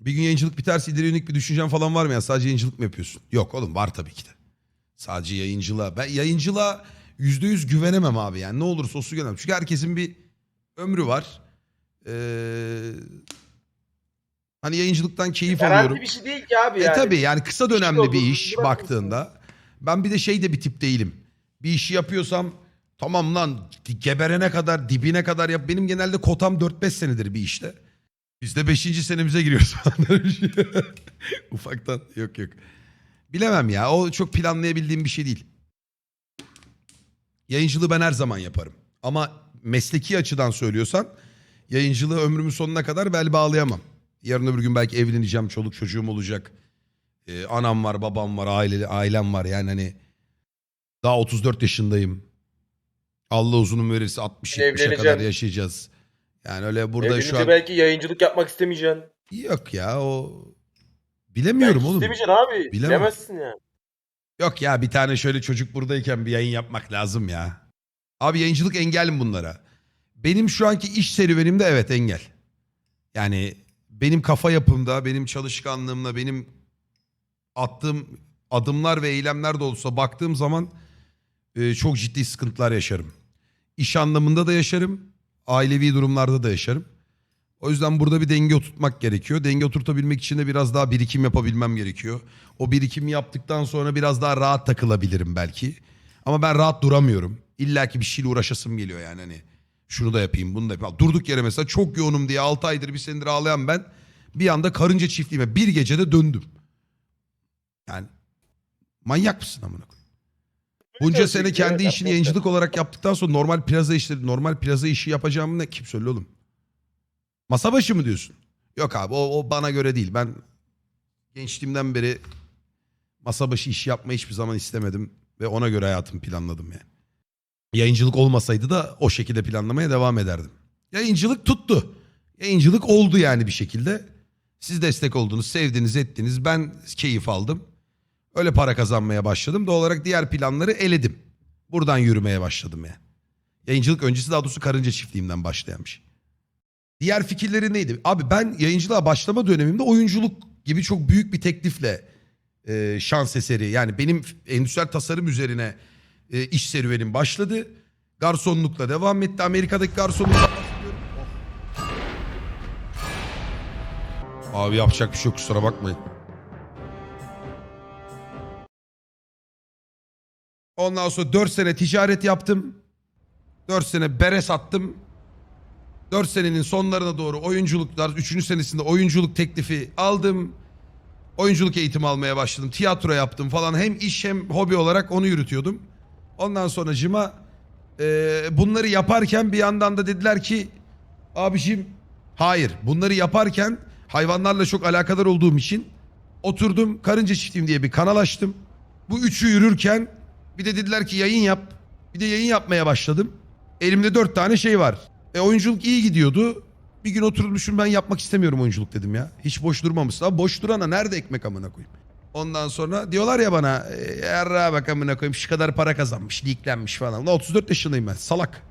Bir gün yayıncılık biterse ileri yönelik bir düşüncen falan var mı ya? Sadece yayıncılık mı yapıyorsun? Yok oğlum var tabii ki de. Sadece yayıncılığa. Ben yayıncılığa yüzde yüz güvenemem abi yani. Ne olursa olsun güvenemem. Çünkü herkesin bir ömrü var. Ee, hani yayıncılıktan keyif alıyorum. Garanti bir şey değil ki abi E yani. tabii yani kısa dönemli olur, bir iş bırakırsın. baktığında. Ben bir de şey de bir tip değilim. Bir işi yapıyorsam tamam lan geberene kadar dibine kadar yap. Benim genelde kotam 4-5 senedir bir işte. Biz de 5. senemize giriyoruz. Ufaktan yok yok. Bilemem ya o çok planlayabildiğim bir şey değil. Yayıncılığı ben her zaman yaparım. Ama mesleki açıdan söylüyorsan yayıncılığı ömrümün sonuna kadar bel bağlayamam. Yarın öbür gün belki evleneceğim, çoluk çocuğum olacak. Ee, anam var, babam var, aileli, ailem var. Yani hani daha 34 yaşındayım. Allah uzun verirse 60-70'e kadar Evleneceğim. yaşayacağız. Yani öyle burada Evlenince şu an... belki yayıncılık yapmak istemeyeceksin. Yok ya o... Bilemiyorum belki oğlum. istemeyeceksin abi. Bilemem. Bilemezsin ya. Yok ya bir tane şöyle çocuk buradayken bir yayın yapmak lazım ya. Abi yayıncılık engel mi bunlara? Benim şu anki iş serüvenimde evet engel. Yani benim kafa yapımda, benim çalışkanlığımla, benim attığım adımlar ve eylemler de olsa baktığım zaman e, çok ciddi sıkıntılar yaşarım. İş anlamında da yaşarım, ailevi durumlarda da yaşarım. O yüzden burada bir denge oturtmak gerekiyor. Denge oturtabilmek için de biraz daha birikim yapabilmem gerekiyor. O birikimi yaptıktan sonra biraz daha rahat takılabilirim belki. Ama ben rahat duramıyorum. İlla ki bir şeyle uğraşasım geliyor yani hani. Şunu da yapayım, bunu da yapayım. Durduk yere mesela çok yoğunum diye 6 aydır bir senedir ağlayan ben bir anda karınca çiftliğime bir gecede döndüm. Yani manyak mısın amına koyayım? Bunca sene kendi işini yayıncılık olarak yaptıktan sonra normal plaza işleri, normal plaza işi yapacağımı ne kim söyle oğlum? Masa başı mı diyorsun? Yok abi o, o bana göre değil. Ben gençliğimden beri masa başı iş yapmayı hiçbir zaman istemedim. Ve ona göre hayatımı planladım yani. Yayıncılık olmasaydı da o şekilde planlamaya devam ederdim. Yayıncılık tuttu. Yayıncılık oldu yani bir şekilde. Siz destek oldunuz, sevdiniz, ettiniz. Ben keyif aldım. Öyle para kazanmaya başladım. Doğal olarak diğer planları eledim. Buradan yürümeye başladım yani. Yayıncılık öncesi daha doğrusu karınca çiftliğimden başlayan bir şey. Diğer fikirleri neydi? Abi ben yayıncılığa başlama dönemimde oyunculuk gibi çok büyük bir teklifle e, şans eseri. Yani benim endüstriyel tasarım üzerine e, iş serüvenim başladı. Garsonlukla devam etti. Amerika'daki garsonlukla. Abi yapacak bir şey yok kusura bakmayın. Ondan sonra 4 sene ticaret yaptım. 4 sene bere sattım. 4 senenin sonlarına doğru oyunculuklar, 3. senesinde oyunculuk teklifi aldım. Oyunculuk eğitimi almaya başladım. Tiyatro yaptım falan. Hem iş hem hobi olarak onu yürütüyordum. Ondan sonra cıma bunları yaparken bir yandan da dediler ki abiciğim hayır bunları yaparken hayvanlarla çok alakadar olduğum için oturdum Karınca Çiftliğim diye bir kanal açtım. Bu üçü yürürken bir de dediler ki yayın yap. Bir de yayın yapmaya başladım. Elimde dört tane şey var. E oyunculuk iyi gidiyordu. Bir gün oturmuşum ben yapmak istemiyorum oyunculuk dedim ya. Hiç boş durmamışsın. Abi boş durana nerede ekmek amına koyayım? Ondan sonra diyorlar ya bana "E, yarrağa bak amına koyayım şu kadar para kazanmış, leaklenmiş falan. Ulan 34 yaşındayım ben salak.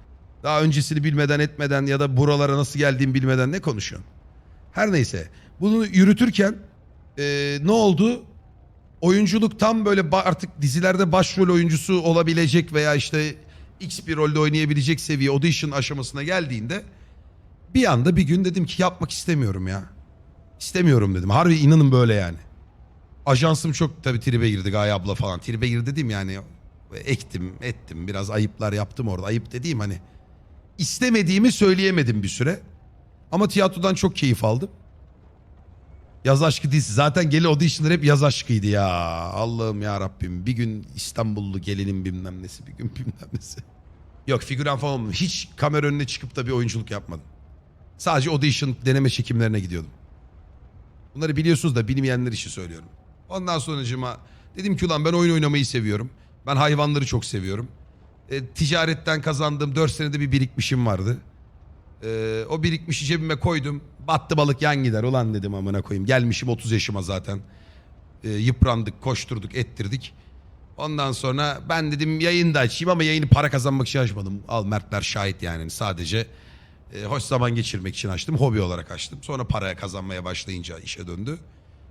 Daha öncesini bilmeden etmeden ya da buralara nasıl geldiğimi bilmeden ne konuşuyorsun? Her neyse bunu yürütürken e, ne oldu? Oyunculuk tam böyle artık dizilerde başrol oyuncusu olabilecek veya işte X bir rolde oynayabilecek seviye audition aşamasına geldiğinde bir anda bir gün dedim ki yapmak istemiyorum ya. İstemiyorum dedim. Harbi inanın böyle yani. Ajansım çok tabii tribe girdi Gaye abla falan. Tribe girdi dedim yani. Ektim, ettim. Biraz ayıplar yaptım orada. Ayıp dediğim hani istemediğimi söyleyemedim bir süre. Ama tiyatrodan çok keyif aldım. Yaz aşkı dizisi. Zaten geli auditionlar hep yaz aşkıydı ya. Allah'ım ya Rabbim. Bir gün İstanbullu gelinin bilmem nesi. Bir gün bilmem nesi. Yok figüran falan olmadım. Hiç kamera önüne çıkıp da bir oyunculuk yapmadım. Sadece audition deneme çekimlerine gidiyordum. Bunları biliyorsunuz da bilmeyenler için söylüyorum. Ondan sonracıma dedim ki ulan ben oyun oynamayı seviyorum. Ben hayvanları çok seviyorum. E, ticaretten kazandığım 4 senede bir birikmişim vardı. E, o birikmişi cebime koydum. Battı balık yan gider ulan dedim amına koyayım. Gelmişim 30 yaşıma zaten. E, yıprandık, koşturduk, ettirdik. Ondan sonra ben dedim yayın da açayım ama yayını para kazanmak için açmadım. Al Mertler şahit yani sadece E, hoş zaman geçirmek için açtım. Hobi olarak açtım. Sonra paraya kazanmaya başlayınca işe döndü.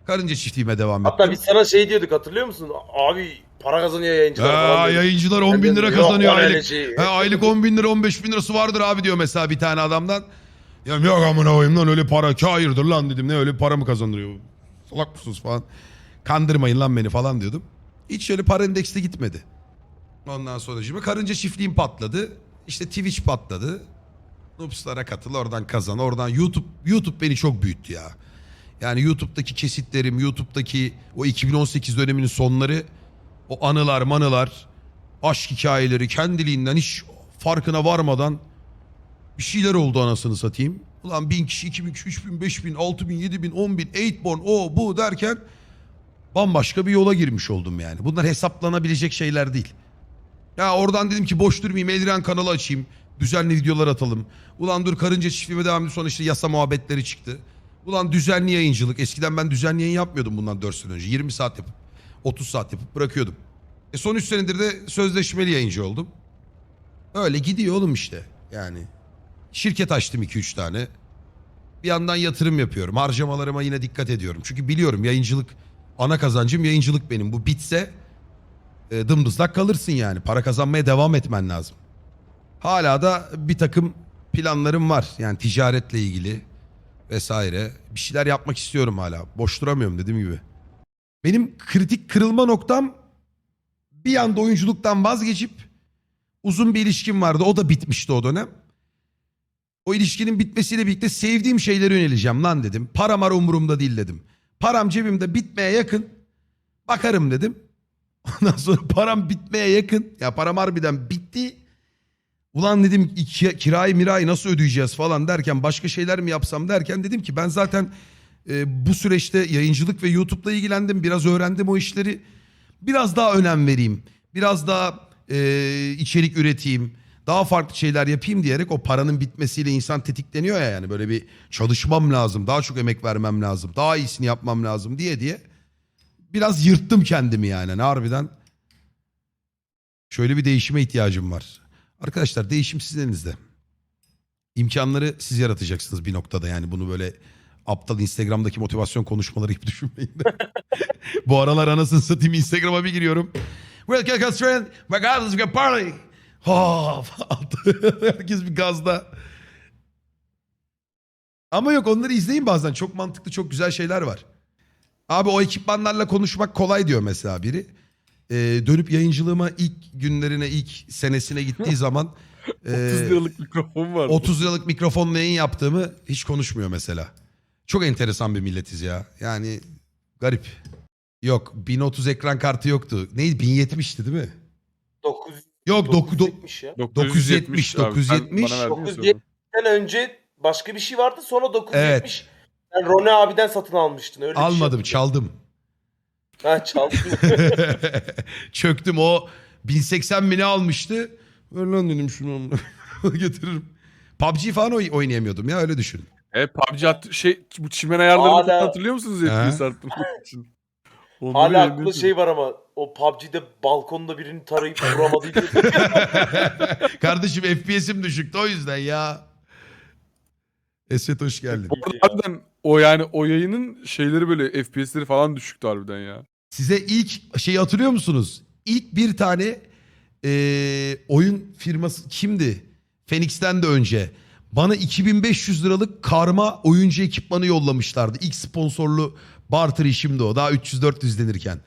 Karınca çiftliğime devam ettim. Hatta biz sana şey diyorduk hatırlıyor musun? Abi para kazanıyor yayıncılar falan Aa, diyorduk. yayıncılar 10 Ben bin lira yok kazanıyor öyle aylık. şey. He, aylık 10 bin lira 15 bin lirası vardır abi diyor mesela bir tane adamdan. Ya yok amına koyayım lan öyle para hayırdır lan dedim. Ne öyle para mı kazandırıyor? Salak mısınız falan. Kandırmayın lan beni falan diyordum. Hiç öyle para endekste gitmedi. Ondan sonra şimdi karınca çiftliğim patladı. İşte Twitch patladı. Noobs'lara katıl oradan kazan oradan YouTube YouTube beni çok büyüttü ya. Yani YouTube'daki kesitlerim, YouTube'daki o 2018 döneminin sonları, o anılar, manılar, aşk hikayeleri kendiliğinden hiç farkına varmadan bir şeyler oldu anasını satayım. Ulan bin kişi, iki bin kişi, üç bin, beş bin, altı bin, yedi bin, on bin, eightborn, o bu derken bambaşka bir yola girmiş oldum yani. Bunlar hesaplanabilecek şeyler değil. Ya oradan dedim ki boş durmayayım, Eldiren kanalı açayım. Düzenli videolar atalım. Ulan dur karınca çiftliğime devam edip sonra işte yasa muhabbetleri çıktı. Ulan düzenli yayıncılık. Eskiden ben düzenli yayın yapmıyordum bundan 4 sene önce. 20 saat yapıp 30 saat yapıp bırakıyordum. E son 3 senedir de sözleşmeli yayıncı oldum. Öyle gidiyor oğlum işte. Yani şirket açtım 2-3 tane. Bir yandan yatırım yapıyorum. Harcamalarıma yine dikkat ediyorum. Çünkü biliyorum yayıncılık ana kazancım yayıncılık benim. Bu bitse e, dımdızlak kalırsın yani. Para kazanmaya devam etmen lazım. Hala da bir takım planlarım var. Yani ticaretle ilgili vesaire. Bir şeyler yapmak istiyorum hala. Boş duramıyorum dediğim gibi. Benim kritik kırılma noktam bir anda oyunculuktan vazgeçip uzun bir ilişkim vardı. O da bitmişti o dönem. O ilişkinin bitmesiyle birlikte sevdiğim şeylere yöneleceğim lan dedim. Para mara umurumda değil dedim. Param cebimde bitmeye yakın. Bakarım dedim. Ondan sonra param bitmeye yakın. Ya param harbiden bitti. Ulan dedim kirayı mirayı nasıl ödeyeceğiz falan derken başka şeyler mi yapsam derken dedim ki ben zaten e, bu süreçte yayıncılık ve YouTube'la ilgilendim. Biraz öğrendim o işleri. Biraz daha önem vereyim. Biraz daha e, içerik üreteyim. Daha farklı şeyler yapayım diyerek o paranın bitmesiyle insan tetikleniyor ya yani. Böyle bir çalışmam lazım. Daha çok emek vermem lazım. Daha iyisini yapmam lazım diye diye. Biraz yırttım kendimi yani. Hani harbiden şöyle bir değişime ihtiyacım var. Arkadaşlar değişim sizin elinizde. İmkanları siz yaratacaksınız bir noktada yani bunu böyle aptal Instagram'daki motivasyon konuşmaları gibi düşünmeyin de. Bu aralar anasını satayım Instagram'a bir giriyorum. Welcome to strength, regardless of your party. Ha, Herkes bir gazda. Ama yok onları izleyin bazen. Çok mantıklı, çok güzel şeyler var. Abi o ekipmanlarla konuşmak kolay diyor mesela biri. Ee, dönüp yayıncılığıma ilk günlerine, ilk senesine gittiği zaman... 30 e, liralık mikrofon var. 30 liralık mikrofonla yayın yaptığımı hiç konuşmuyor mesela. Çok enteresan bir milletiz ya. Yani garip. Yok 1030 ekran kartı yoktu. Neydi 1070'ti değil mi? 900 Yok doku, do, 970 ya. 970, abi. Sen 970. bana verdin ya 970. Sen önce başka bir şey vardı sonra 970. Evet. Sen Rone abiden satın almıştın öyle bir şey almadım çaldım. Ha çaldın. Çöktüm o 1080 mini almıştı. Ver lan dedim şunu amına. getiririm. PUBG falan oy- oynayamıyordum ya öyle düşünün. E PUBG at şey bu çimen ayarlarını Hala- falan hatırlıyor musunuz He. FPS arttırmak için? Onları Hala aklımda yayınlıyorsun. şey var ama o PUBG'de balkonda birini tarayıp vuramadıydı. Kardeşim FPS'im düşüktü o yüzden ya. Esvet hoş geldin. Bu arada harbiden o yani o yayının şeyleri böyle FPS'leri falan düşüktü harbiden ya. Size ilk şeyi hatırlıyor musunuz? İlk bir tane eee, oyun firması kimdi? Phoenix'ten de önce. Bana 2500 liralık karma oyuncu ekipmanı yollamışlardı. İlk sponsorlu barter işimdi o. Daha 300-400 denirken.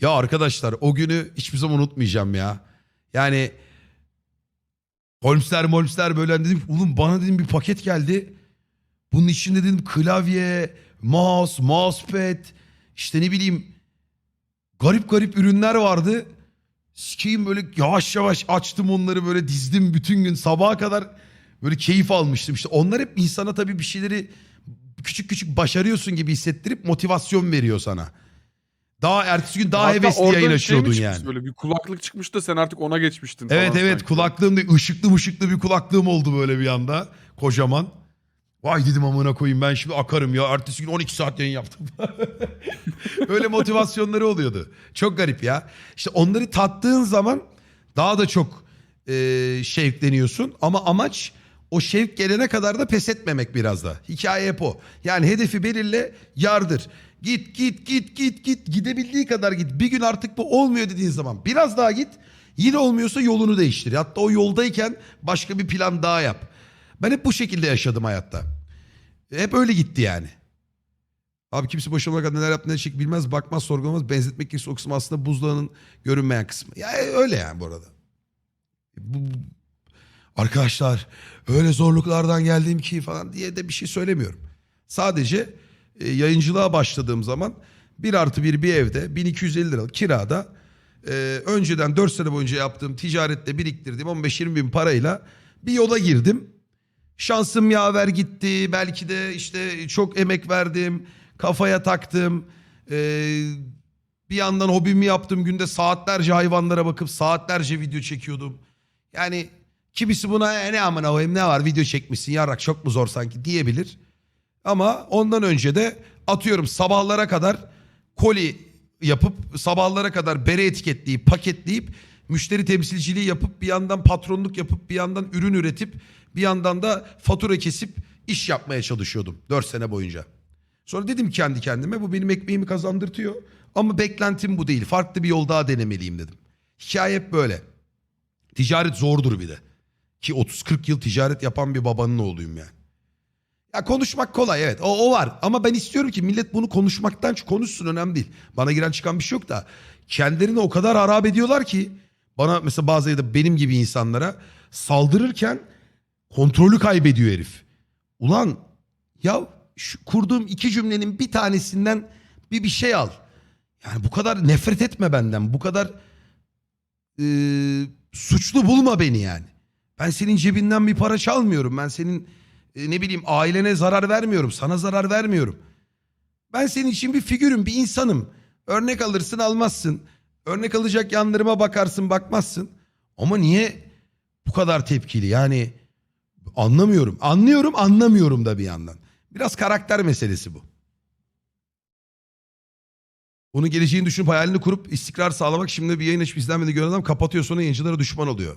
Ya arkadaşlar o günü hiçbir zaman unutmayacağım ya. Yani Holmes'ler Holmes'ler böyle hani dedim. Oğlum bana dedim bir paket geldi. Bunun içinde dedim klavye, mouse, mousepad, işte ne bileyim garip garip ürünler vardı. Sikeyim böyle yavaş yavaş açtım onları böyle dizdim bütün gün sabaha kadar böyle keyif almıştım. İşte onlar hep insana tabii bir şeyleri küçük küçük başarıyorsun gibi hissettirip motivasyon veriyor sana. Daha ertesi gün daha Hatta hevesli yayın şey mi açıyordun çıkmış yani. Böyle bir kulaklık çıkmış da sen artık ona geçmiştin. Evet falan evet sanki. kulaklığım da ışıklı ışıklı bir kulaklığım oldu böyle bir anda. Kocaman. Vay dedim amına koyayım ben şimdi akarım ya. Ertesi gün 12 saat yayın yaptım. Öyle motivasyonları oluyordu. Çok garip ya. İşte onları tattığın zaman daha da çok e, şevkleniyorsun. Ama amaç O şevk gelene kadar da pes etmemek biraz da. Hikaye hep o. Yani hedefi belirle, yardır. Git git git git git gidebildiği kadar git. Bir gün artık bu olmuyor dediğin zaman biraz daha git. Yine olmuyorsa yolunu değiştir. Hatta o yoldayken başka bir plan daha yap. Ben hep bu şekilde yaşadım hayatta. Hep öyle gitti yani. Abi kimse boşanma kadar neler yaptığını ne bilmez, bakmaz, sorgulamaz. Benzetmek gerekirse o kısmı aslında buzdağının görünmeyen kısmı. Ya öyle yani bu arada. Bu, arkadaşlar öyle zorluklardan geldiğim ki falan diye de bir şey söylemiyorum. Sadece e, yayıncılığa başladığım zaman bir artı bir bir evde 1250 liralık kirada e, önceden 4 sene boyunca yaptığım ticarette biriktirdiğim 15-20 bin parayla bir yola girdim. Şansım yaver gitti. Belki de işte çok emek verdim. Kafaya taktım. Ee, bir yandan hobimi yaptım. Günde saatlerce hayvanlara bakıp saatlerce video çekiyordum. Yani kimisi buna "E, ne amına koyayım ne var video çekmişsin yarrak çok mu zor sanki diyebilir. Ama ondan önce de atıyorum sabahlara kadar koli yapıp sabahlara kadar bere etiketleyip paketleyip müşteri temsilciliği yapıp bir yandan patronluk yapıp bir yandan ürün üretip bir yandan da fatura kesip iş yapmaya çalışıyordum 4 sene boyunca. Sonra dedim kendi kendime bu benim ekmeğimi kazandırtıyor ama beklentim bu değil. Farklı bir yol daha denemeliyim dedim. Hikaye hep böyle. Ticaret zordur bir de. Ki 30-40 yıl ticaret yapan bir babanın oğluyum yani. Ya konuşmak kolay evet o, o var ama ben istiyorum ki millet bunu konuşmaktan konuşsun önemli değil. Bana giren çıkan bir şey yok da kendilerini o kadar harap ediyorlar ki bana mesela bazı ya da benim gibi insanlara saldırırken kontrolü kaybediyor herif. Ulan ya şu kurduğum iki cümlenin bir tanesinden bir bir şey al. Yani bu kadar nefret etme benden bu kadar e, suçlu bulma beni yani. Ben senin cebinden bir para çalmıyorum ben senin e, ne bileyim ailene zarar vermiyorum, sana zarar vermiyorum. Ben senin için bir figürüm, bir insanım. Örnek alırsın, almazsın. Örnek alacak yanlarıma bakarsın, bakmazsın. Ama niye bu kadar tepkili? Yani anlamıyorum. Anlıyorum, anlamıyorum da bir yandan. Biraz karakter meselesi bu. Onun geleceğini düşünüp hayalini kurup istikrar sağlamak şimdi bir yayın açıp izlenmedi gören adam kapatıyor sonra yayıncılara düşman oluyor.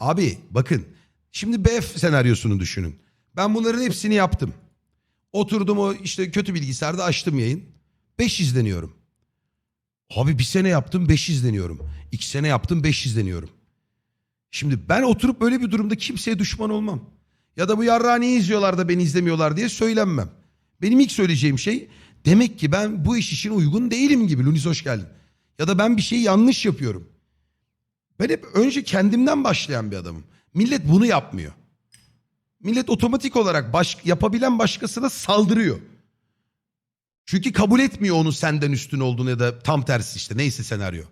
Abi bakın şimdi BF senaryosunu düşünün. Ben bunların hepsini yaptım. Oturdum o işte kötü bilgisayarda açtım yayın. 5 izleniyorum. Abi bir sene yaptım 5 izleniyorum. 2 sene yaptım 5 izleniyorum. Şimdi ben oturup böyle bir durumda kimseye düşman olmam. Ya da bu yarrağı niye izliyorlar da beni izlemiyorlar diye söylenmem. Benim ilk söyleyeceğim şey demek ki ben bu iş için uygun değilim gibi. Lunis hoş geldin. Ya da ben bir şeyi yanlış yapıyorum. Ben hep önce kendimden başlayan bir adamım. Millet bunu yapmıyor. Millet otomatik olarak baş, yapabilen başkasına saldırıyor. Çünkü kabul etmiyor onun senden üstün olduğunu ya da tam tersi işte neyse senaryo.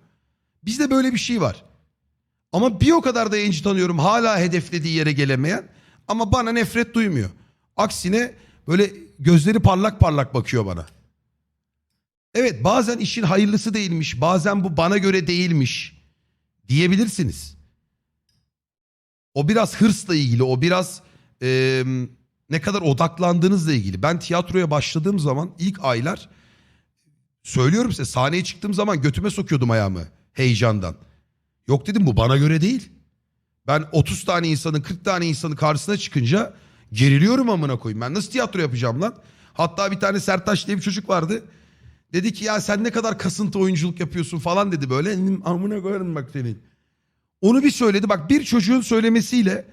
Bizde böyle bir şey var. Ama bir o kadar da yayıncı tanıyorum hala hedeflediği yere gelemeyen ama bana nefret duymuyor. Aksine böyle gözleri parlak parlak bakıyor bana. Evet bazen işin hayırlısı değilmiş bazen bu bana göre değilmiş diyebilirsiniz. O biraz hırsla ilgili o biraz e, ne kadar odaklandığınızla ilgili. Ben tiyatroya başladığım zaman ilk aylar söylüyorum size sahneye çıktığım zaman götüme sokuyordum ayağımı heyecandan. Yok dedim bu bana göre değil. Ben 30 tane insanın 40 tane insanın karşısına çıkınca geriliyorum amına koyayım. Ben nasıl tiyatro yapacağım lan? Hatta bir tane Sertaç diye bir çocuk vardı. Dedi ki ya sen ne kadar kasıntı oyunculuk yapıyorsun falan dedi böyle. Amına koyarım bak senin. Onu bir söyledi. Bak bir çocuğun söylemesiyle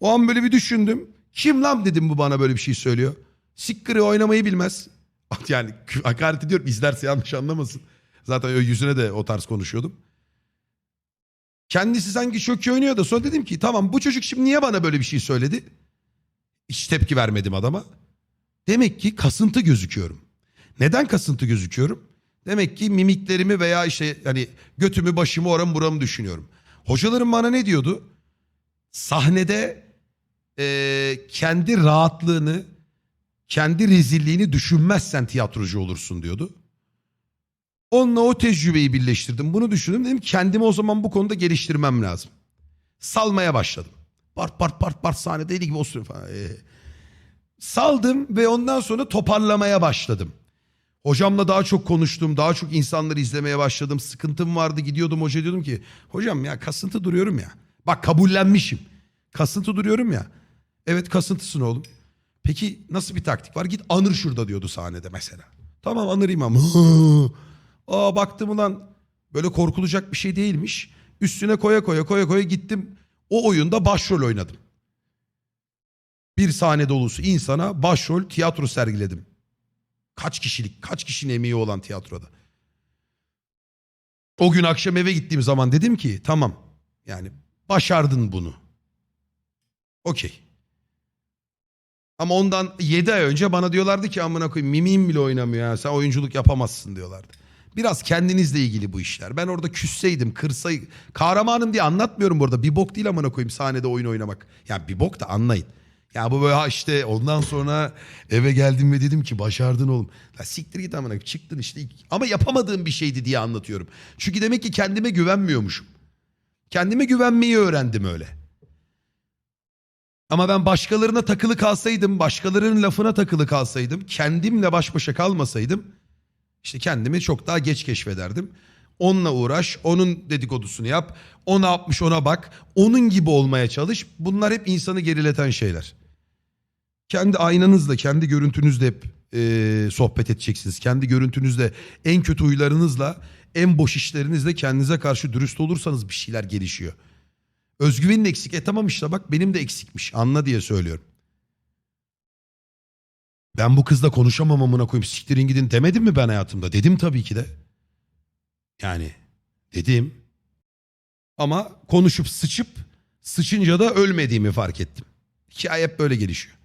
o an böyle bir düşündüm. Kim lan dedim bu bana böyle bir şey söylüyor. Sikkırı oynamayı bilmez. Yani hakaret ediyorum izlerse yanlış anlamasın. Zaten yüzüne de o tarz konuşuyordum. Kendisi sanki iyi oynuyor da sonra dedim ki tamam bu çocuk şimdi niye bana böyle bir şey söyledi? Hiç tepki vermedim adama. Demek ki kasıntı gözüküyorum. Neden kasıntı gözüküyorum? Demek ki mimiklerimi veya işte hani götümü başımı oramı buramı düşünüyorum. Hocalarım bana ne diyordu? Sahnede e, kendi rahatlığını, kendi rezilliğini düşünmezsen tiyatrocu olursun diyordu. Onunla o tecrübeyi birleştirdim. Bunu düşündüm. Dedim kendimi o zaman bu konuda geliştirmem lazım. Salmaya başladım. Part part part part sahnede deli gibi osuruyor falan. Ee, saldım ve ondan sonra toparlamaya başladım. Hocamla daha çok konuştum. Daha çok insanları izlemeye başladım. Sıkıntım vardı. Gidiyordum hoca diyordum ki hocam ya kasıntı duruyorum ya. Bak kabullenmişim. Kasıntı duruyorum ya. Evet kasıntısın oğlum. Peki nasıl bir taktik var? Git anır şurada diyordu sahnede mesela. Tamam anırayım ama. Aa baktım ulan böyle korkulacak bir şey değilmiş. Üstüne koya koya koya koya gittim. O oyunda başrol oynadım. Bir sahne dolusu insana başrol tiyatro sergiledim. Kaç kişilik, kaç kişinin emeği olan tiyatroda. O gün akşam eve gittiğim zaman dedim ki tamam yani başardın bunu. Okey. Ama ondan 7 ay önce bana diyorlardı ki amına koyayım mimiğim bile oynamıyor ya sen oyunculuk yapamazsın diyorlardı. Biraz kendinizle ilgili bu işler. Ben orada küsseydim, kırsay kahramanım diye anlatmıyorum burada. Bir bok değil amına koyayım sahnede oyun oynamak. Yani bir bok da anlayın. Ya bu böyle işte ondan sonra eve geldim ve dedim ki başardın oğlum. La siktir git amına çıktın işte. Ama yapamadığım bir şeydi diye anlatıyorum. Çünkü demek ki kendime güvenmiyormuşum. Kendime güvenmeyi öğrendim öyle. Ama ben başkalarına takılı kalsaydım, başkalarının lafına takılı kalsaydım, kendimle baş başa kalmasaydım işte kendimi çok daha geç keşfederdim. Onunla uğraş, onun dedikodusunu yap, o ne yapmış ona bak, onun gibi olmaya çalış. Bunlar hep insanı gerileten şeyler. Kendi aynanızla, kendi görüntünüzle hep e, sohbet edeceksiniz. Kendi görüntünüzle, en kötü huylarınızla, en boş işlerinizle kendinize karşı dürüst olursanız bir şeyler gelişiyor. Özgüvenin eksik. E tamam işte bak benim de eksikmiş. Anla diye söylüyorum. Ben bu kızla konuşamam amına koyayım siktirin gidin demedim mi ben hayatımda? Dedim tabii ki de. Yani dedim. Ama konuşup sıçıp sıçınca da ölmediğimi fark ettim. Hikaye hep böyle gelişiyor.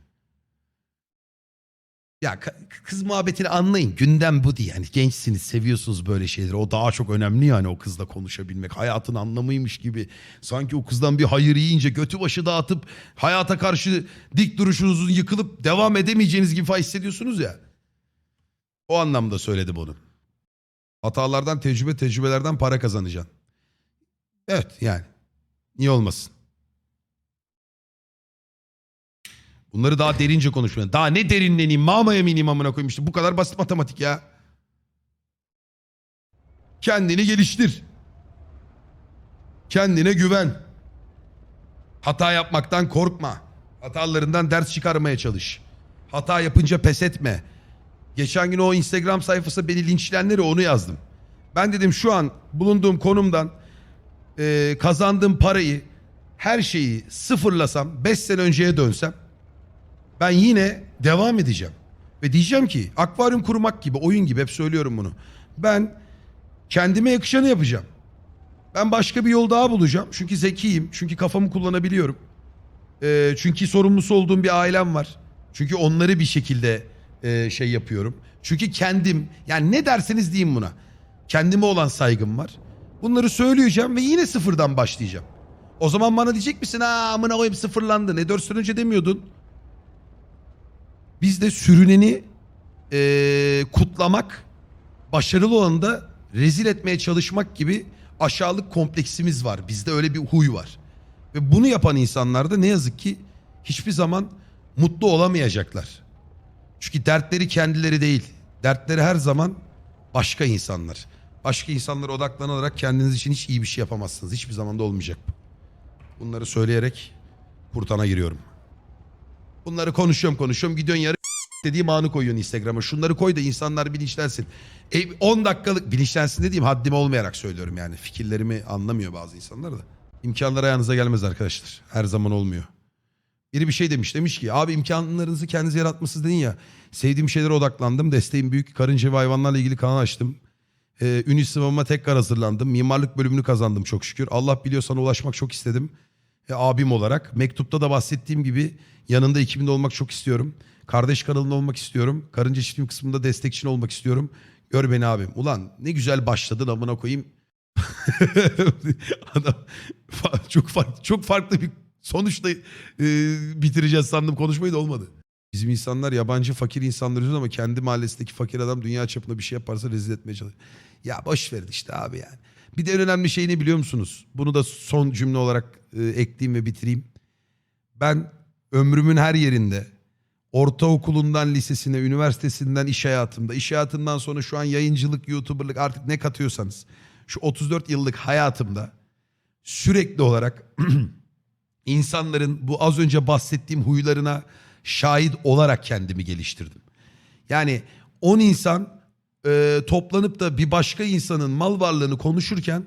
Ya kız muhabbetini anlayın. Gündem bu diye. Yani gençsiniz, seviyorsunuz böyle şeyleri. O daha çok önemli yani o kızla konuşabilmek. Hayatın anlamıymış gibi. Sanki o kızdan bir hayır yiyince götü başı dağıtıp hayata karşı dik duruşunuzun yıkılıp devam edemeyeceğiniz gibi hissediyorsunuz ya. O anlamda söyledim onu. Hatalardan tecrübe, tecrübelerden para kazanacaksın. Evet yani. Niye olmasın? Bunları daha derince konuşmayalım. Daha ne derinleneyim, mamaya mı ineyim amına koyayım işte. Bu kadar basit matematik ya. Kendini geliştir. Kendine güven. Hata yapmaktan korkma. Hatalarından ders çıkarmaya çalış. Hata yapınca pes etme. Geçen gün o Instagram sayfası beni linçleyenleri onu yazdım. Ben dedim şu an bulunduğum konumdan e, kazandığım parayı her şeyi sıfırlasam 5 sene önceye dönsem ben yine devam edeceğim. Ve diyeceğim ki akvaryum kurmak gibi oyun gibi hep söylüyorum bunu. Ben kendime yakışanı yapacağım. Ben başka bir yol daha bulacağım. Çünkü zekiyim. Çünkü kafamı kullanabiliyorum. Ee, çünkü sorumlusu olduğum bir ailem var. Çünkü onları bir şekilde e, şey yapıyorum. Çünkü kendim yani ne derseniz diyeyim buna. Kendime olan saygım var. Bunları söyleyeceğim ve yine sıfırdan başlayacağım. O zaman bana diyecek misin? Ha amına koyayım sıfırlandı. Ne 4 sene önce demiyordun. Biz de sürüneni eee, kutlamak, başarılı olanı da rezil etmeye çalışmak gibi aşağılık kompleksimiz var. Bizde öyle bir huy var. Ve bunu yapan insanlar da ne yazık ki hiçbir zaman mutlu olamayacaklar. Çünkü dertleri kendileri değil. Dertleri her zaman başka insanlar. Başka insanlara odaklanarak kendiniz için hiç iyi bir şey yapamazsınız. Hiçbir zaman da olmayacak bu. Bunları söyleyerek kurtana giriyorum. Bunları konuşuyorum konuşuyorum. Gidiyorsun yarı dediğim anı koyuyorsun Instagram'a. Şunları koy da insanlar bilinçlensin. E, 10 dakikalık bilinçlensin dediğim haddim olmayarak söylüyorum yani. Fikirlerimi anlamıyor bazı insanlar da. İmkanlar ayağınıza gelmez arkadaşlar. Her zaman olmuyor. Biri bir şey demiş. Demiş ki abi imkanlarınızı kendiniz yaratmışsınız dedin ya. Sevdiğim şeylere odaklandım. Desteğim büyük. Karınca ve hayvanlarla ilgili kanal açtım. Ee, ünlü sınavıma tekrar hazırlandım. Mimarlık bölümünü kazandım çok şükür. Allah biliyor sana ulaşmak çok istedim. E, abim olarak. Mektupta da bahsettiğim gibi yanında ekibinde olmak çok istiyorum. Kardeş kanalında olmak istiyorum. Karınca çiftliğim kısmında destekçin olmak istiyorum. Gör beni abim. Ulan ne güzel başladın amına koyayım. Adam çok farklı, çok farklı bir sonuçla e, bitireceğiz sandım konuşmayı da olmadı. Bizim insanlar yabancı fakir insanlar ama kendi mahallesindeki fakir adam dünya çapında bir şey yaparsa rezil etmeye çalışıyor. Ya boş verin işte abi yani. Bir de en önemli şey ne biliyor musunuz? Bunu da son cümle olarak e, ekleyeyim ve bitireyim. Ben ömrümün her yerinde ortaokulundan lisesine, üniversitesinden iş hayatımda, iş hayatından sonra şu an yayıncılık, youtuberlık artık ne katıyorsanız şu 34 yıllık hayatımda sürekli olarak insanların bu az önce bahsettiğim huylarına şahit olarak kendimi geliştirdim. Yani 10 insan e, toplanıp da bir başka insanın mal varlığını konuşurken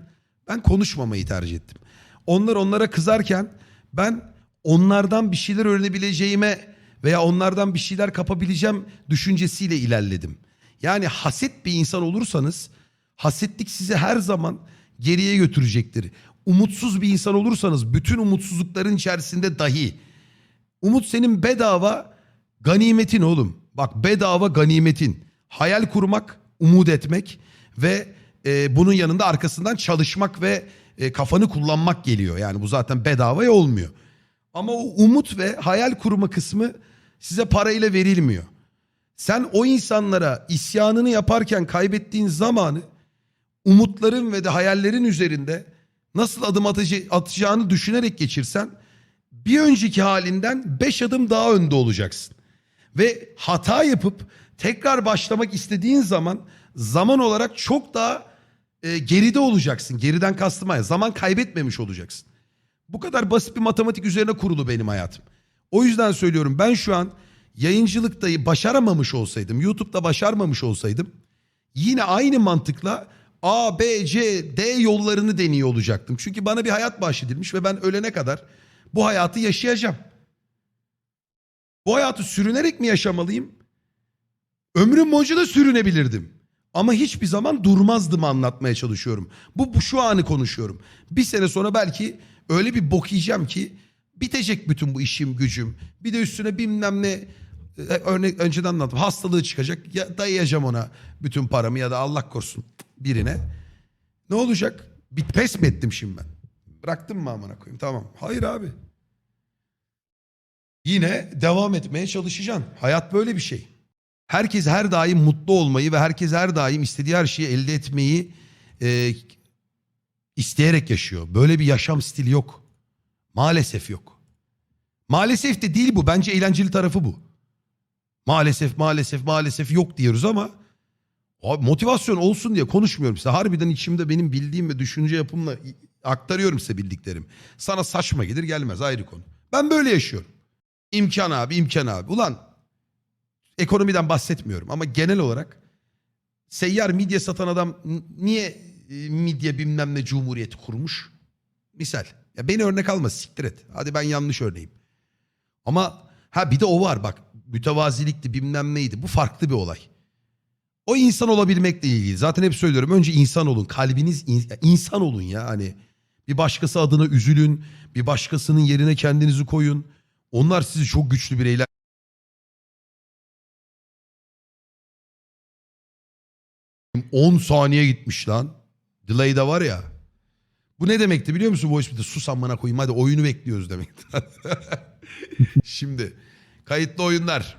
ben konuşmamayı tercih ettim. Onlar onlara kızarken ben onlardan bir şeyler öğrenebileceğime veya onlardan bir şeyler kapabileceğim düşüncesiyle ilerledim. Yani haset bir insan olursanız hasetlik sizi her zaman geriye götürecektir. Umutsuz bir insan olursanız bütün umutsuzlukların içerisinde dahi umut senin bedava ganimetin oğlum. Bak bedava ganimetin. Hayal kurmak, umut etmek ve e, bunun yanında arkasından çalışmak ve e, kafanı kullanmak geliyor. Yani bu zaten bedavaya olmuyor. Ama o umut ve hayal kurma kısmı size parayla verilmiyor. Sen o insanlara isyanını yaparken kaybettiğin zamanı umutların ve de hayallerin üzerinde nasıl adım atıcı, atacağını düşünerek geçirsen bir önceki halinden 5 adım daha önde olacaksın. Ve hata yapıp tekrar başlamak istediğin zaman zaman olarak çok daha e, geride olacaksın. Geriden kastım hayır. Zaman kaybetmemiş olacaksın. Bu kadar basit bir matematik üzerine kurulu benim hayatım. O yüzden söylüyorum ben şu an yayıncılıkta başaramamış olsaydım, YouTube'da başarmamış olsaydım yine aynı mantıkla A, B, C, D yollarını deniyor olacaktım. Çünkü bana bir hayat bahşedilmiş ve ben ölene kadar bu hayatı yaşayacağım. Bu hayatı sürünerek mi yaşamalıyım? Ömrüm boyunca da sürünebilirdim. Ama hiçbir zaman durmazdım anlatmaya çalışıyorum. Bu, bu şu anı konuşuyorum. Bir sene sonra belki öyle bir bok yiyeceğim ki bitecek bütün bu işim gücüm. Bir de üstüne bilmem ne e, örnek önceden anlattım. Hastalığı çıkacak. Ya, dayayacağım ona bütün paramı ya da Allah korusun birine. Ne olacak? Bir pes mi ettim şimdi ben? Bıraktım mı amına koyayım? Tamam. Hayır abi. Yine devam etmeye çalışacaksın. Hayat böyle bir şey. Herkes her daim mutlu olmayı ve herkes her daim istediği her şeyi elde etmeyi e, isteyerek yaşıyor. Böyle bir yaşam stili yok. Maalesef yok. Maalesef de değil bu. Bence eğlenceli tarafı bu. Maalesef maalesef maalesef yok diyoruz ama abi motivasyon olsun diye konuşmuyorum size. Harbiden içimde benim bildiğim ve düşünce yapımla aktarıyorum size bildiklerim. Sana saçma gelir gelmez ayrı konu. Ben böyle yaşıyorum. İmkan abi imkan abi. Ulan ekonomiden bahsetmiyorum ama genel olarak seyyar midye satan adam niye e, midye bilmem ne cumhuriyeti kurmuş? Misal. Ya beni örnek alma siktir et. Hadi ben yanlış örneğim. Ama ha bir de o var bak. Mütevazilikti bilmem neydi. Bu farklı bir olay. O insan olabilmekle ilgili. Zaten hep söylüyorum. Önce insan olun. Kalbiniz in- insan olun ya. Hani bir başkası adına üzülün. Bir başkasının yerine kendinizi koyun. Onlar sizi çok güçlü bireyler 10 saniye gitmiş lan. Delay de var ya. Bu ne demekti biliyor musun voice bit'te? Sus amına koyayım hadi oyunu bekliyoruz demekti. Şimdi kayıtlı oyunlar.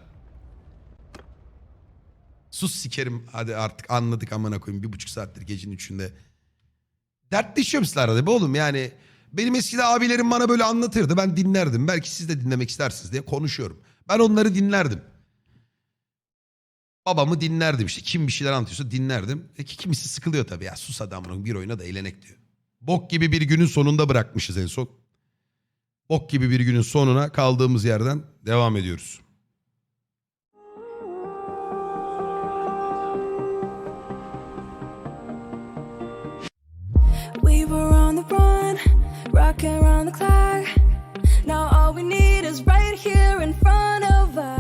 Sus sikerim hadi artık anladık amına koyayım bir buçuk saattir gecenin üçünde. Dertleşiyorum sizle arada be oğlum yani. Benim eskiden abilerim bana böyle anlatırdı ben dinlerdim. Belki siz de dinlemek istersiniz diye konuşuyorum. Ben onları dinlerdim. Babamı dinlerdim işte. Kim bir şeyler anlatıyorsa dinlerdim. E ki kimisi sıkılıyor tabii. Ya sus adamın bir oyuna da eğlenek diyor. Bok gibi bir günün sonunda bırakmışız en son. Bok gibi bir günün sonuna kaldığımız yerden devam ediyoruz. working around the clock. Now all we need is right here in front of us.